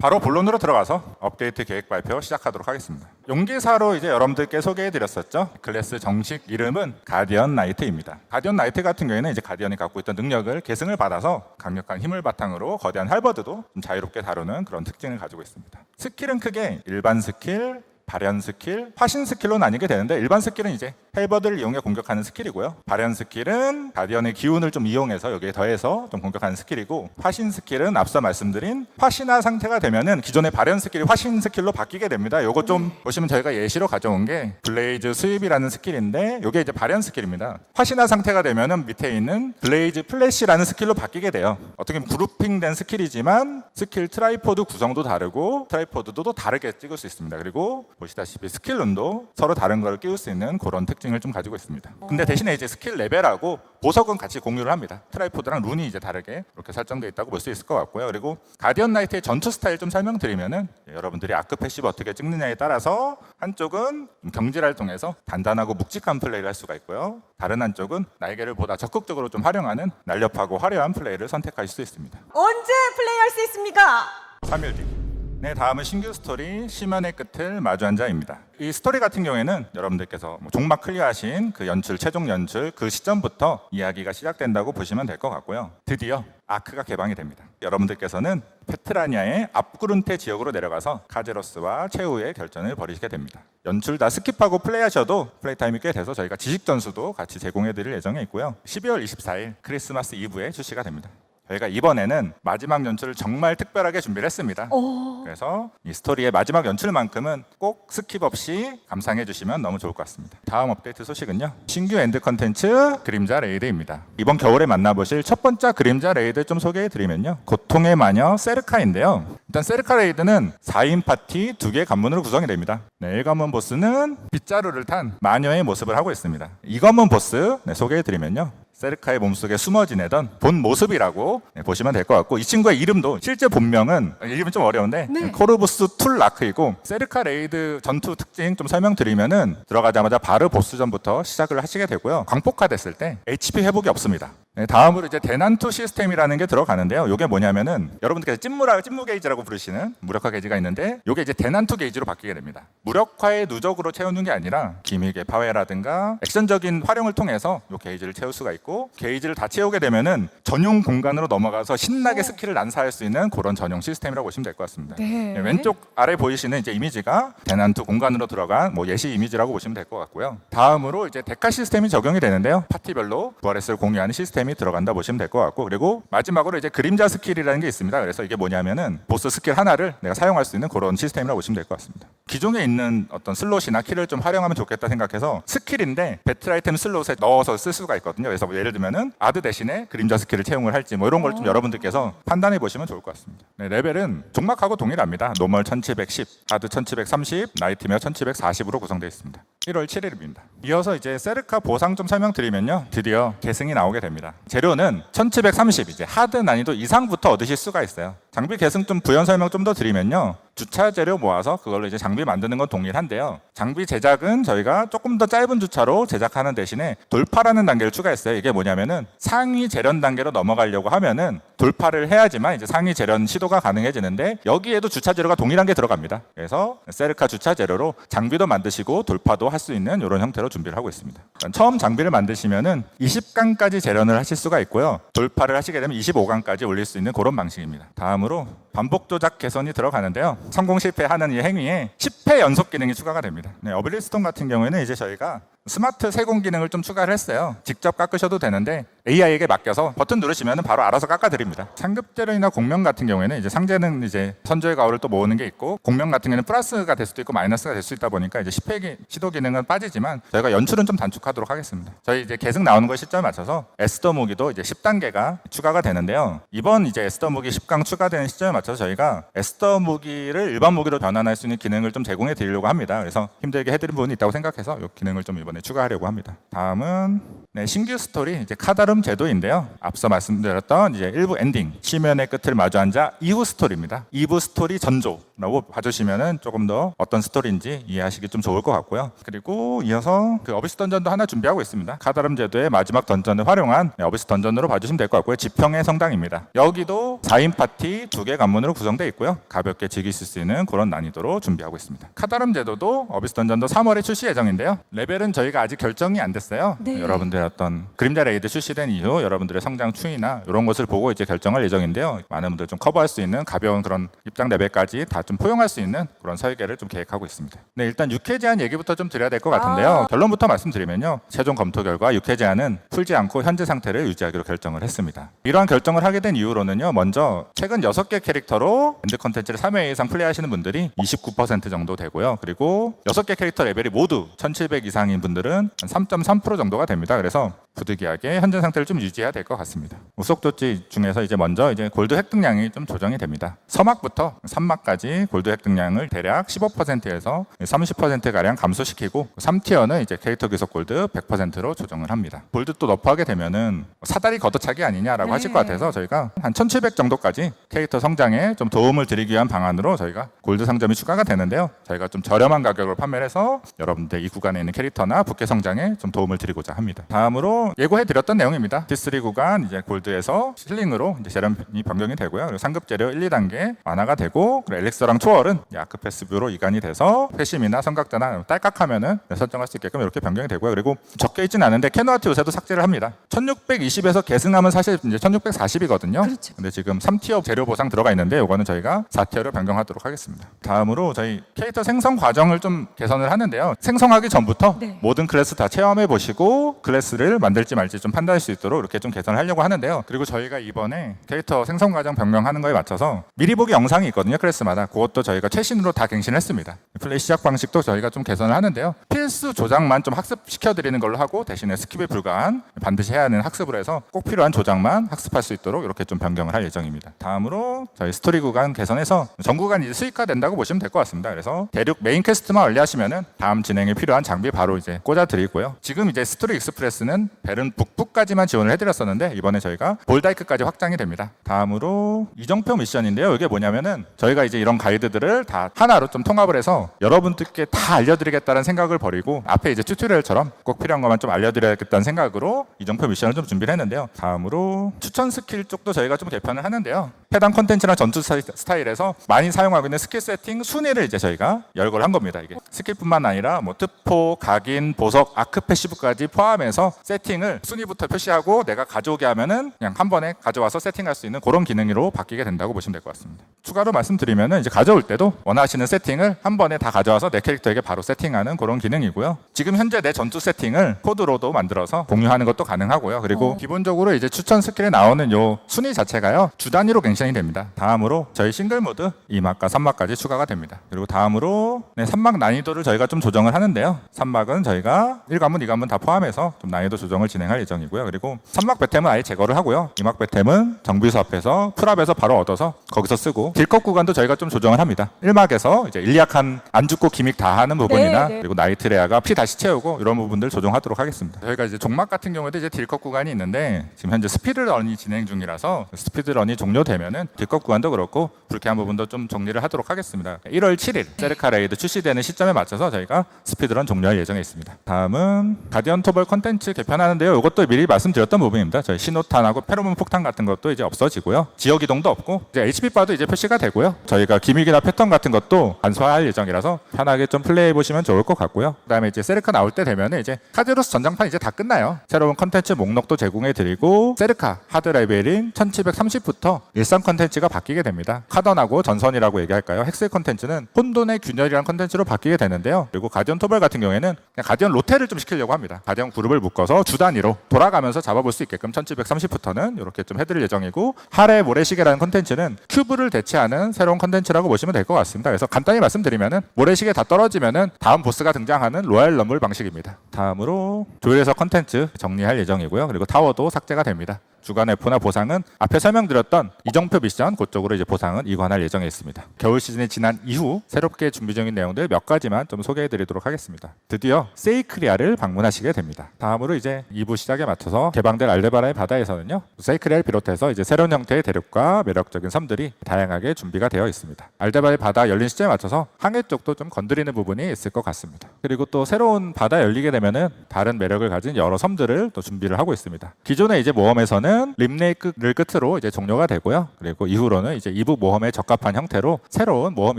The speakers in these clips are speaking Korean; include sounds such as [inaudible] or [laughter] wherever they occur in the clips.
바로 본론으로 들어가서 업데이트 계획 발표 시작하도록 하겠습니다. 용기사로 이제 여러분들께 소개해드렸었죠. 클래스 정식 이름은 가디언 나이트입니다. 가디언 나이트 같은 경우에는 이제 가디언이 갖고 있던 능력을 계승을 받아서 강력한 힘을 바탕으로 거대한 할버드도 좀 자유롭게 다루는 그런 특징을 가지고 있습니다. 스킬은 크게 일반 스킬, 발현 스킬, 화신 스킬로 나뉘게 되는데 일반 스킬은 이제 헬버드를 이용해 공격하는 스킬이고요. 발현 스킬은 가디언의 기운을 좀 이용해서 여기에 더해서 좀 공격하는 스킬이고 화신 스킬은 앞서 말씀드린 화신화 상태가 되면은 기존의 발현 스킬이 화신 스킬로 바뀌게 됩니다. 요거 좀 보시면 저희가 예시로 가져온 게 블레이즈 수입이라는 스킬인데 요게 이제 발현 스킬입니다. 화신화 상태가 되면은 밑에 있는 블레이즈 플래시라는 스킬로 바뀌게 돼요. 어떻게 보면 그룹핑된 스킬이지만 스킬 트라이포드 구성도 다르고 트라이포드도 또 다르게 찍을 수 있습니다. 그리고 보시다시피 스킬룬도 서로 다른 걸 끼울 수 있는 그런 특징을 좀 가지고 있습니다. 근데 대신에 이제 스킬 레벨하고 보석은 같이 공유를 합니다. 트라이포드랑 룬이 이제 다르게 이렇게 설정되어 있다고 볼 수 있을 것 같고요. 그리고 가디언 나이트의 전투 스타일 좀 설명드리면은 여러분들이 아크 패시브 어떻게 찍느냐에 따라서 한쪽은 좀 경질을 통해서 단단하고 묵직한 플레이를 할 수가 있고요. 다른 한쪽은 날개를 보다 적극적으로 좀 활용하는 날렵하고 화려한 플레이를 선택하실 수 있습니다. 언제 플레이할 수 있습니까? 3일 뒤. 네, 다음은 신규 스토리 심연의 끝을 마주한 자입니다. 이 스토리 같은 경우에는 여러분들께서 뭐 종막 클리어하신 그 연출, 최종 연출 그 시점부터 이야기가 시작된다고 보시면 될 것 같고요. 드디어 아크가 개방이 됩니다. 여러분들께서는 페트라니아의 앞구른테 지역으로 내려가서 카제로스와 최후의 결전을 벌이시게 됩니다. 연출 다 스킵하고 플레이하셔도 플레이 타임이 꽤 돼서 저희가 지식 전수도 같이 제공해드릴 예정에 있고요. 12월 24일 크리스마스 이브에 출시가 됩니다. 저희가 이번에는 마지막 연출을 정말 특별하게 준비를 했습니다. 오. 그래서 이 스토리의 마지막 연출만큼은 꼭 스킵 없이 감상해 주시면 너무 좋을 것 같습니다. 다음 업데이트 소식은요. 신규 엔드 컨텐츠 그림자 레이드입니다. 이번 겨울에 만나보실 첫 번째 그림자 레이드 좀 소개해 드리면요. 고통의 마녀 세르카인데요. 일단 세르카 레이드는 4인 파티 2개 관문으로 구성이 됩니다. 네, 1관문 보스는 빗자루를 탄 마녀의 모습을 하고 있습니다. 2관문 보스 네, 소개해 드리면요. 세르카의 몸속에 숨어 지내던 본 모습이라고 네, 보시면 될 것 같고 이 친구의 이름도 실제 본명은 이름이 좀 어려운데 네. 코르부스 툴라크이고 세르카 레이드 전투 특징 좀 설명드리면은 들어가자마자 바로 보스전부터 시작을 하시게 되고요 광폭화 됐을 때 HP 회복이 없습니다 네, 다음으로 이제 대난투 시스템이라는 게 들어가는데요 이게 뭐냐면은 여러분들께서 찐무라 찐무 게이지라고 부르시는 무력화 게이지가 있는데 이게 이제 대난투 게이지로 바뀌게 됩니다 무력화의 누적으로 채우는 게 아니라 기믹의 파괴라든가 액션적인 활용을 통해서 이 게이지를 채울 수가 있고 게이지를 다 채우게 되면은 전용 공간으로 넘어가서 신나게 스킬을 난사할 수 있는 그런 전용 시스템이라고 보시면 될 것 같습니다. 네. 네, 왼쪽 아래 보이시는 이제 이미지가 대난투 공간으로 들어간 뭐 예시 이미지라고 보시면 될 것 같고요. 다음으로 이제 데카 시스템이 적용이 되는데요. 파티별로 부활했을 공유하는 시스템 이 들어간다 보시면 될 것 같고 그리고 마지막으로 이제 그림자 스킬이라는 게 있습니다. 그래서 이게 뭐냐면은 보스 스킬 하나를 내가 사용할 수 있는 그런 시스템이라고 보시면 될 것 같습니다. 기존에 있는 어떤 슬롯이나 키를 좀 활용하면 좋겠다 생각해서 스킬인데 배틀 아이템 슬롯에 넣어서 쓸 수가 있거든요. 그래서 뭐 예를 들면은 아드 대신에 그림자 스킬을 채용을 할지 뭐 이런 걸 좀 여러분들께서 판단해 보시면 좋을 것 같습니다. 네, 레벨은 종막하고 동일합니다. 노멀 1710, 아드 1730, 나이트메어 1740으로 구성되어 있습니다. 1월 7일입니다. 이어서 이제 세르카 보상 좀 설명드리면요. 드디어 계승이 나오게 됩니다. 재료는 1730 이제 하드 난이도 이상부터 얻으실 수가 있어요. 장비 계승 좀 부연 설명 좀 더 드리면요. 주차 재료 모아서 그걸로 이제 장비 만드는 건 동일한데요. 장비 제작은 저희가 조금 더 짧은 주차로 제작하는 대신에 돌파라는 단계를 추가했어요. 이게 뭐냐면은 상위 재련 단계로 넘어가려고 하면은 돌파를 해야지만 이제 상위 재련 시도가 가능해지는데 여기에도 주차 재료가 동일한 게 들어갑니다. 그래서 세르카 주차 재료로 장비도 만드시고 돌파도 할 수 있는 이런 형태로 준비를 하고 있습니다. 처음 장비를 만드시면은 20강까지 재련을 하실 수가 있고요. 돌파를 하시게 되면 25강까지 올릴 수 있는 그런 방식입니다. 다음으로 반복 조작 개선이 들어가는데요. 성공 실패하는 이 행위에 10회 연속 기능이 추가가 됩니다. 네, 어빌리스톤 같은 경우에는 이제 저희가 스마트 세공 기능을 좀 추가를 했어요. 직접 깎으셔도 되는데 AI에게 맡겨서 버튼 누르시면 바로 알아서 깎아드립니다. 상급 재료이나 공명 같은 경우에는 이제 상제는 이제 선조의 가오를 또 모으는 게 있고 공명 같은 경우는 플러스가 될 수도 있고 마이너스가 될 수 있다 보니까 이제 10회 기- 시도 기능은 빠지지만 저희가 연출은 좀 단축하도록 하겠습니다. 저희 이제 계승 나오는 거 시점에 맞춰서 에스더 무기도 이제 10단계가 추가가 되는데요. 이번 이제 에스더 무기 10강 추가되는 시점에 맞춰서 저희가 에스더 무기를 일반 무기로 변환할 수 있는 기능을 좀 제공해 드리려고 합니다. 그래서 힘들게 해드린 부분이 있다고 생각해서 이 기능을 좀 이번에 추가하려고 합니다. 다음은 네, 신규 스토리 이제 카다름 제도인데요. 앞서 말씀드렸던 이제 1부 엔딩 시면의 끝을 마주 앉아 이후 스토리입니다. 2부 스토리 전조라고 봐주시면은 조금 더 어떤 스토리인지 이해하시기 좀 좋을 것 같고요. 그리고 이어서 그 어비스 던전도 하나 준비하고 있습니다. 카다름 제도의 마지막 던전을 활용한 네, 어비스 던전으로 봐주시면 될 것 같고요. 지평의 성당입니다. 여기도 4인 파티 두 개 관문으로 구성되어 있고요. 가볍게 즐기실 수 있는 그런 난이도로 준비하고 있습니다. 카다름 제도도 어비스 던전도 3월에 출시 예정인데요. 레벨은 저희가 아직 결정이 안 됐어요. 네. 여러분들 어떤 그림자 레이드 출시된 이후 여러분들의 성장 추이나 이런 것을 보고 이제 결정할 예정인데요. 많은 분들 좀 커버할 수 있는 가벼운 그런 입장 레벨까지 다 좀 포용할 수 있는 그런 설계를 좀 계획하고 있습니다. 네, 일단 6회 제한 얘기부터 좀 드려야 될 것 같은데요. 아. 결론부터 말씀드리면요. 최종 검토 결과 6회 제한은 풀지 않고 현재 상태를 유지하기로 결정을 했습니다. 이러한 결정을 하게 된 이유로는요. 먼저 최근 6개 캐릭터로 엔드 컨텐츠를 3회 이상 플레이하시는 분들이 29% 정도 되고요. 그리고 6개 캐릭터 레벨이 모두 1700 이상인 분들은 한3.3% 정도가 됩니다. 그래서 Ciao. 부득이하게 현재 상태를 좀 유지해야 될 것 같습니다. 우속 조치 중에서 이제 먼저 이제 골드 획득량이 좀 조정이 됩니다. 서막부터 산막까지 골드 획득량을 대략 15%에서 30% 가량 감소시키고 3티어는 이제 캐릭터 귀속 골드 100%로 조정을 합니다. 골드 또 너프하게 되면은 사다리 걷어차기 아니냐라고 네. 하실 것 같아서 저희가 한 1,700 정도까지 캐릭터 성장에 좀 도움을 드리기 위한 방안으로 저희가 골드 상점이 추가가 되는데요. 저희가 좀 저렴한 가격으로 판매를 해서 여러분들 이 구간에 있는 캐릭터나 부캐 성장에 좀 도움을 드리고자 합니다. 다음으로 예고해 드렸던 내용입니다. D3 구간 이제 골드에서 실링으로 이제 재련이 변경이 되고요. 그리고 상급 재료 1, 2단계 완화가 되고 그리고 엘릭서랑 초월은 아크 패스뷰로 이관이 돼서 회심이나 성각자나 딸깍하면은 설정할 수 있게끔 이렇게 변경이 되고요. 그리고 적혀 있진 않은데 캐노아트 요새도 삭제를 합니다. 1620에서 계승하면 사실 이제 1640이거든요. 그렇죠. 근데 지금 3티어 재료 보상 들어가 있는데 이거는 저희가 4티어로 변경하도록 하겠습니다. 다음으로 저희 캐릭터 생성 과정을 좀 개선을 하는데요. 생성하기 전부터 네. 모든 클래스 다 체험해 보시고 클래스를 만들지 말지 좀 판단할 수 있도록 이렇게 좀 개선을 하려고 하는데요. 그리고 저희가 이번에 캐릭터 생성 과정 변경하는 거에 맞춰서 미리 보기 영상이 있거든요. 클래스마다 그것도 저희가 최신으로 다 갱신했습니다. 플레이 시작 방식도 저희가 좀 개선을 하는데요. 필수 조작만 좀 학습시켜 드리는 걸로 하고 대신에 스킵에 불과한 반드시 해야 하는 학습을 해서 꼭 필요한 조작만 학습할 수 있도록 이렇게 좀 변경을 할 예정입니다. 다음으로 저희 스토리 구간 개선해서 전 구간이 이제 수익화 된다고 보시면 될 것 같습니다. 그래서 대륙 메인 퀘스트만 완료하시면은 다음 진행에 필요한 장비 바로 이제 꽂아 드리고요. 지금 이제 스토리 익스프레스는 벨은 북 부까지만 지원을 해드렸었는데 이번에 저희가 볼다이크까지 확장이 됩니다. 다음으로 이정표 미션인데요. 이게 뭐냐면은 저희가 이제 이런 가이드들을 다 하나로 좀 통합을 해서 여러분들께 다 알려드리겠다는 생각을 버리고 앞에 이제 튜토리얼처럼 꼭 필요한 것만 좀 알려드려야겠다는 생각으로 이정표 미션을 좀 준비를 했는데요. 다음으로 추천 스킬 쪽도 저희가 좀 개편을 하는데요. 해당 콘텐츠나 전투 스타일- 스타일에서 많이 사용하고 있는 스킬 세팅 순위를 이제 저희가 열거를 한 겁니다. 이게 스킬뿐만 아니라 뭐 특포, 각인, 보석, 아크 패시브까지 포함해서 세팅을 순위부터 표시하고 내가 가져오게 하면은 그냥 한 번에 가져와서 세팅할 수 있는 그런 기능으로 바뀌게 된다고 보시면 될 것 같습니다. 추가로 말씀드리면은 이제 가져올 때도 원하시는 세팅을 한 번에 다 가져와서 내 캐릭터에게 바로 세팅하는 그런 기능이고요. 지금 현재 내 전투 세팅을 코드로도 만들어서 공유하는 것도 가능하고요. 그리고 어. 기본적으로 이제 추천 스킬에 나오는 요 순위 자체가요 주 단위로 갱신이 됩니다. 다음으로 저희 싱글 모드 2막과 3막까지 추가가 됩니다. 그리고 다음으로 네, 3막 난이도를 저희가 좀 조정을 하는데요. 3막은 저희가 1관문, 2관문 다 포함해서 좀 난이도 조정을 진행할 예정 이고요. 그리고 3막 배템은 아예 제거를 하고요. 2막 배템은 정비소 앞에서 풀앞에서 바로 얻어서 거기서 쓰고 딜컷 구간도 저희가 좀 조정을 합니다. 1막에서 이제 일리약한 안 죽고 기믹 다 하는 부분이나 네, 네. 그리고 나이트레아가 피 다시 채우고 이런 부분들 조정하도록 하겠습니다. 저희가 이제 종막 같은 경우에도 이제 딜컷 구간이 있는데 지금 현재 스피드런이 진행 중이라서 스피드런이 종료되면은 딜컷 구간도 그렇고 불쾌한 부분도 좀 정리를 하도록 하겠습니다. 1월 7일 세르카 레이드 출시되는 시점에 맞춰서 저희가 스피드런 종료할 예정에 있습니다. 다음은 가디언 토벌 컨텐츠 개편하는데요. 이것도 미리 말씀드렸던 부분입니다. 저희 신호탄하고 페로몬 폭탄 같은 것도 이제 없어지고요. 지역 이동도 없고 이제 HP 바도 이제 표시가 되고요. 저희가 기믹이나 패턴 같은 것도 간소화할 예정이라서 편하게 좀 플레이해 보시면 좋을 것 같고요. 그다음에 이제 세르카 나올 때 되면 이제 카드로스 전장판 이제 다 끝나요. 새로운 컨텐츠 목록도 제공해 드리고 세르카 하드 레벨인 1730부터 일상 컨텐츠가 바뀌게 됩니다. 카던하고 전선이라고 얘기할까요? 헥스 컨텐츠는 혼돈의 균열이라는 컨텐츠로 바뀌게 되는데요. 그리고 가디언 토벌 같은 경우에는 가디언 로테를 좀 시키려고 합니다. 가디언 그룹을 묶어서 주 단위로 돌아 가면서 잡아볼 수 있게끔 1730부터는 이렇게 좀 해드릴 예정이고 하레 모래시계라는 컨텐츠는 큐브를 대체하는 새로운 컨텐츠라고 보시면 될 것 같습니다. 그래서 간단히 말씀드리면은 모래시계 다 떨어지면은 다음 보스가 등장하는 로얄 럼블 방식입니다. 다음으로 조율해서 컨텐츠 정리할 예정이고요. 그리고 타워도 삭제가 됩니다. 주간 F나 보상은 앞에 설명드렸던 이정표 미션 그쪽으로 이제 보상은 이관할 예정에 있습니다. 겨울 시즌이 지난 이후 새롭게 준비 중인 내용들 몇 가지만 좀 소개해드리도록 하겠습니다. 드디어 세이크리아를 방문하시게 됩니다. 다음으로 이제 2부 시작에 맞춰서 개방될 알데바라의 바다에서는요 세이크리아를 비롯해서 이제 새로운 형태의 대륙과 매력적인 섬들이 다양하게 준비가 되어 있습니다. 알데바라의 바다 열린 시점에 맞춰서 항해 쪽도 좀 건드리는 부분이 있을 것 같습니다. 그리고 또 새로운 바다 열리게 되면은 다른 매력을 가진 여러 섬들을 또 준비를 하고 있습니다. 기존의 이제 모험에서는 림레이크를 끝으로 이제 종료가 되고요. 그리고 이후로는 이제 2부 모험에 적합한 형태로 새로운 모험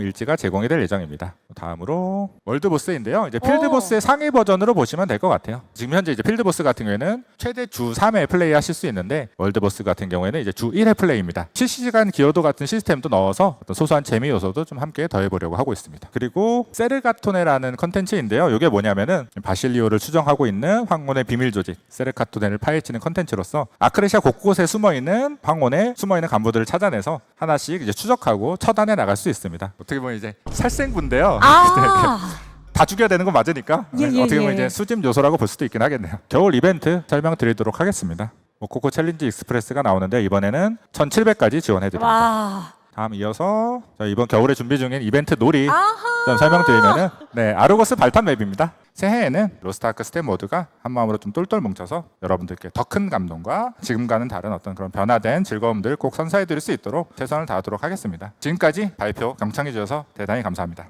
일지가 제공이 될 예정입니다. 다음으로 월드 보스인데요. 이제 필드 오. 보스의 상위 버전으로 보시면 될 것 같아요. 지금 현재 이제 필드 보스 같은 경우에는 최대 주 3회 플레이 하실 수 있는데 월드 보스 같은 경우에는 이제 주 1회 플레이입니다. 실시간 기여도 같은 시스템도 넣어서 소소한 재미 요소도 좀 함께 더해 보려고 하고 있습니다. 그리고 세르가토네라는 컨텐츠인데요. 이게 뭐냐면은 바실리오를 추정하고 있는 황혼의 비밀 조직 세르카토네를 파헤치는 컨텐츠로서 아크레시아 곳곳에 숨어 있는 황혼에 숨어 있는 간부들을 찾아내서 하나씩 이제 추적하고 처단해 나갈 수 있습니다. 어떻게 보면 이제 살생부인데요. 아, [laughs] 다 죽여야 되는 건 맞으니까 예, 예, 어떻게 보면 예. 이제 수집 요소라고 볼 수도 있긴 하겠네요. 겨울 이벤트 설명드리도록 하겠습니다. 뭐 코코 챌린지 익스프레스가 나오는데 이번에는 1,700까지 지원해드립니다. 와. 다음 이어서 저희 이번 겨울에 준비 중인 이벤트 놀이 아하. 좀 설명드리면은 네 아르고스 발탄 맵입니다. 새해에는 로스트아크 스텝 모드가 한 마음으로 좀 똘똘 뭉쳐서 여러분들께 더 큰 감동과 지금과는 다른 어떤 그런 변화된 즐거움들 꼭 선사해드릴 수 있도록 최선을 다하도록 하겠습니다. 지금까지 발표 경청해 주셔서 대단히 감사합니다.